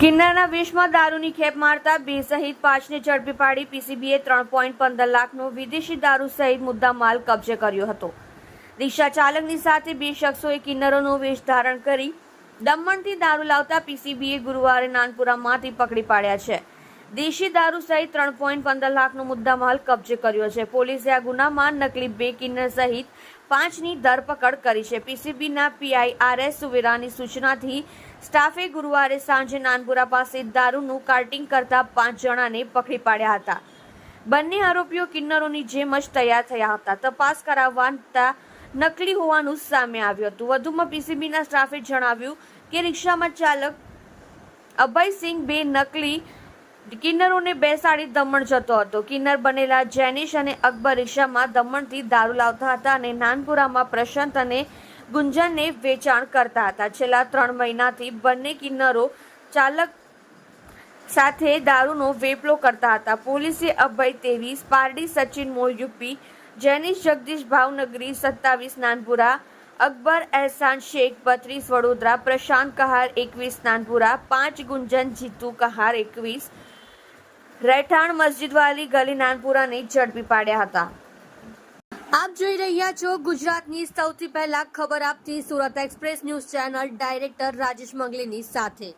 કિન્નરના વેશમાં દારૂની ખેપ મારતા બે સહિત પાંચને ઝડપી પાડી પીસીબીએ ત્રણ પોઈન્ટ પંદર લાખનો વિદેશી દારૂ સહિત મુદ્દામાલ કબજે કર્યો હતો. રિક્ષા ચાલકની સાથે બે શખ્સોએ કિન્નરોનો વેશ ધારણ કરી દમણથી દારૂ લાવતા પીસીબીએ ગુરુવારે નાનપુરામાંથી પકડી પાડ્યા છે. દેશી દારૂ સહિત ત્રણ પોઈન્ટ પંદર લાખનો મુદ્દામાલ કબજે કર્યો છે. પોલીસે આ ગુનામાં નકલી બે કિન્નર સહિત પાંચની ધરપકડ કરી છે. પીસીબીના પીઆઈ આર એસ સુવેરાની સૂચનાથી સ્ટાફે ગુરુવારે સાંજે નાનપુરા પાસે દારૂનું કાર્ટિંગ કરતા પાંચ જણાને પકડી પાડ્યા હતા. બંને આરોપીઓ કિન્નરોની જેમ જ તૈયાર થયા હતા. તપાસ કરાવતા નકલી હોવાનું સામે આવ્યું હતું. વધુમાં પીસીબીના સ્ટાફે જણાવ્યું કે રિક્ષામાં ચાલક અભયસિંહ બે નકલી કિન્નરોને બેસાડી દમણ જતો હતો. કિન્નર બનેલા જેનિશ અને અકબર રિક્ષામાં દમણથી દારૂ લાવતા હતા અને નાનપુરામાં પ્રશાંત અને ગુંજનને વેચાણ કરતા હતા. છેલ્લા ત્રણ મહિનાથી બંને કિન્નરો ચાલક સાથે દારૂનો વેપલો કરતા હતા. પોલીસે અભય તેવીસ પારડી સચિન મોલ યુપી, જેનિશ, જગદીશ, ભાવનગરી, સત્તાવીસ, નાનપુરા, અકબર એહસાન શેખ, બત્રીસ, વડોદરા, પ્રશાંત કહાર, એકવીસ, નાનપુરા, પાંચ, ગુંજન, જીતુ કહાર, એકવીસ રહેઠાણ મસ્જિદવાલી ગલી નાનપુરાને ઝડપી પાડ્યા હતા. આપ જોઈ રહ્યા છો ગુજરાતની સૌથી પહેલા ખબર આપતી Surat express news channel director Rajesh મંગલીની સાથે.